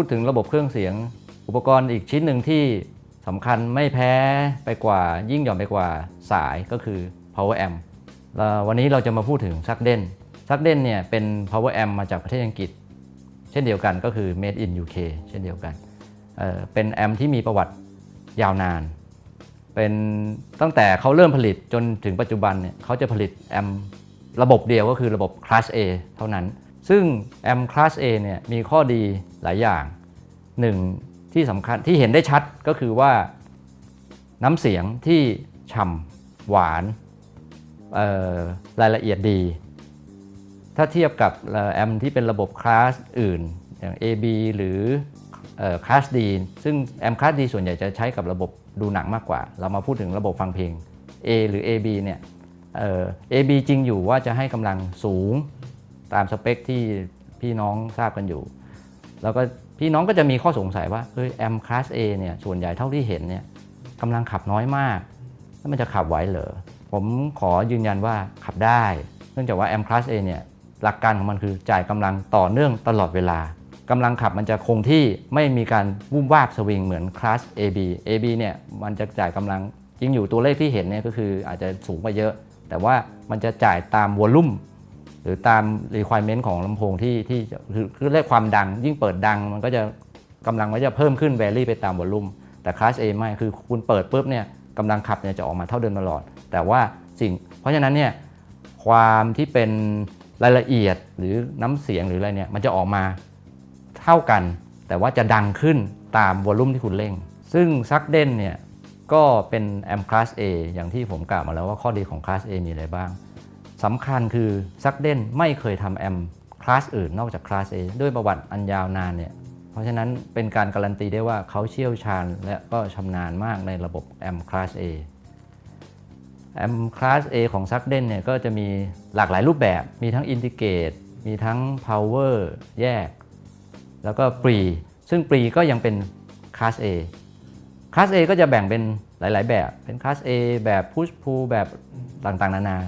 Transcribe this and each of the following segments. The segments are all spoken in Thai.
พูดถึงระบบเครื่องเสียง อุปกรณ์อีกชิ้นหนึ่งที่สำคัญไม่แพ้ไปกว่ายิ่งหย่อนไปกว่าสายก็คือ power amp วันนี้เราจะมาพูดถึงซักเดนซักเดนเนี่ยเป็น power amp มาจากประเทศอังกฤษ เช่นเดียวกันก็คือ made in UK เช่นเดียวกันเเป็นแอมที่มีประวัติยาวนาน เป็นตั้งแต่เขาเริ่มผลิตจนถึงปัจจุบันเนี่ยเขาจะผลิตแอมระบบเดียวก็คือระบบ Class A เท่านั้น ซึ่งแอม Class A เนี่ยมีข้อดีหลายอย่างหนึ่งที่สำคัญที่เห็นได้ชัดก็คือว่าน้ำเสียงที่ฉ่ำหวานรายละเอียดดี ถ้าเทียบกับแอมที่เป็นระบบคลาสอื่น อย่าง AB หรือคลาส D ซึ่งแอมคลาส D ส่วนใหญ่จะใช้กับระบบดูหนังมากกว่า เรามาพูดถึงระบบฟังเพลง A หรือ AB เนี่ยเอ่อ AB จริงอยู่ว่าจะให้กำลังสูง ตามสเปคที่พี่น้องทราบกันอยู่ แล้วก็พี่น้องก็จะมีข้อสงสัยว่าเฮ้ยแอมคลาส A เนี่ยส่วนใหญ่เท่าที่เห็นเนี่ยกำลังขับน้อยมาก แล้วมันจะขับไหวเหรอ ผมขอยืนยันว่าขับได้ เนื่องจากว่า M Class A เนี่ยหลักการของมันคือจ่ายกำลังต่อเนื่องตลอดเวลากำลังขับมันจะคงที่ไม่มีการวุ่นวาบสวิงเหมือน Class AB AB เนี่ยมันจะจ่ายกำลังจริงอยู่ตัวเลขที่เห็นเนี่ยก็คืออาจจะสูงกว่าเยอะ แต่ว่ามันจะจ่ายตามวอลลุ่ม รือตาม requirement ของลำโพงที่ที่คือคือเรียกความดัง ยิ่งเปิดดังมันก็จะกำลังมันจะเพิ่มขึ้น vary ไปตามวอลลุ่มแต่ Class A ไม่คือคุณเปิดปุ๊บเนี่ยกำลังขับเนี่ยจะออกมาเท่าเดิมตลอด แต่ว่าสิ่ง เพราะฉะนั้นเนี่ยความที่เป็นรายละเอียดหรือน้ำเสียงหรืออะไรเนี่ยมันจะออกมาเท่ากัน แต่ว่าจะดังขึ้นตามวอลลุ่มที่คุณเร่ง ซึ่งซักเด่นเนี่ยก็เป็นแอมคลาส A อย่างที่ผมกล่าวมาแล้วว่าข้อดีของคลาส A มีอะไรบ้าง สำคัญคือซักเด่นไม่เคยทำแอมคลาสอื่นนอกจากคลาส A ด้วยประวัติอันยาวนานเนี่ยเพราะฉะนั้นเป็นการการันตีได้ว่าเขาเชี่ยวชาญและก็ชำนาญมากในระบบแอมคลาส A แอมคลาส A ของซักเด่นเนี่ยก็จะมีหลากหลายรูปแบบ มีทั้งอินทิเกตมีทั้ง Power แยก แล้วก็ปรี ซึ่งปรีก็ยังเป็นคลาส A คลาส A ก็จะแบ่งเป็นหลาย ๆ แบบ เป็นคลาส A แบบ Push Pull แบบต่าง ๆ นานา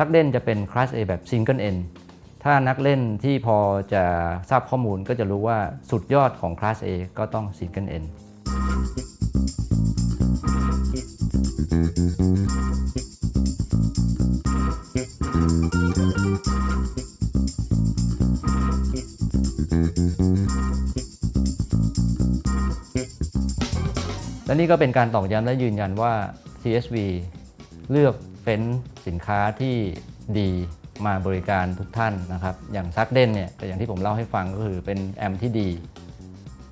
ซักเดนจะเป็นคลาส A แบบ Single End ถ้านักเล่นที่พอจะทราบข้อมูลก็จะรู้ว่าสุดยอดของคลาส A ก็ต้อง Single End และนี่ก็เป็นการตอกย้ำและยืนยันว่า TSV เลือก นสินค้าที่ดีมาบริการทุกท่านนะครับ อย่างซักเดนเนี่ยอย่างที่ผมเล่าให้ฟังก็คือเป็นแอมที่ดี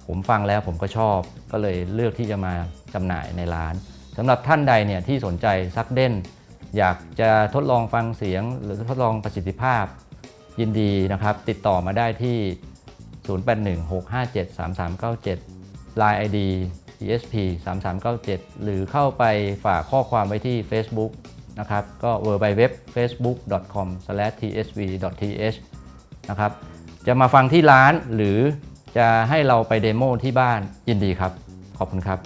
ผมฟังแล้วผมก็ชอบก็เลยเลือกที่จะมาจำหน่ายในร้านสำหรับท่านใดเนี่ยที่สนใจซักเดนอยากจะทดลองฟังเสียงหรือทดลองประสิทธิภาพยินดีนะครับ ติดต่อมาได้ที่ 0816573397 Line ID ESP 3397 หรือเข้าไปฝากข้อความไว้ที่ Facebook นะครับก็ w w w facebook.com/tsv.th นะครับจะมาฟังที่ร้านหรือจะให้เราไปเดโมที่บ้านยินดีครับ ขอบคุณครับ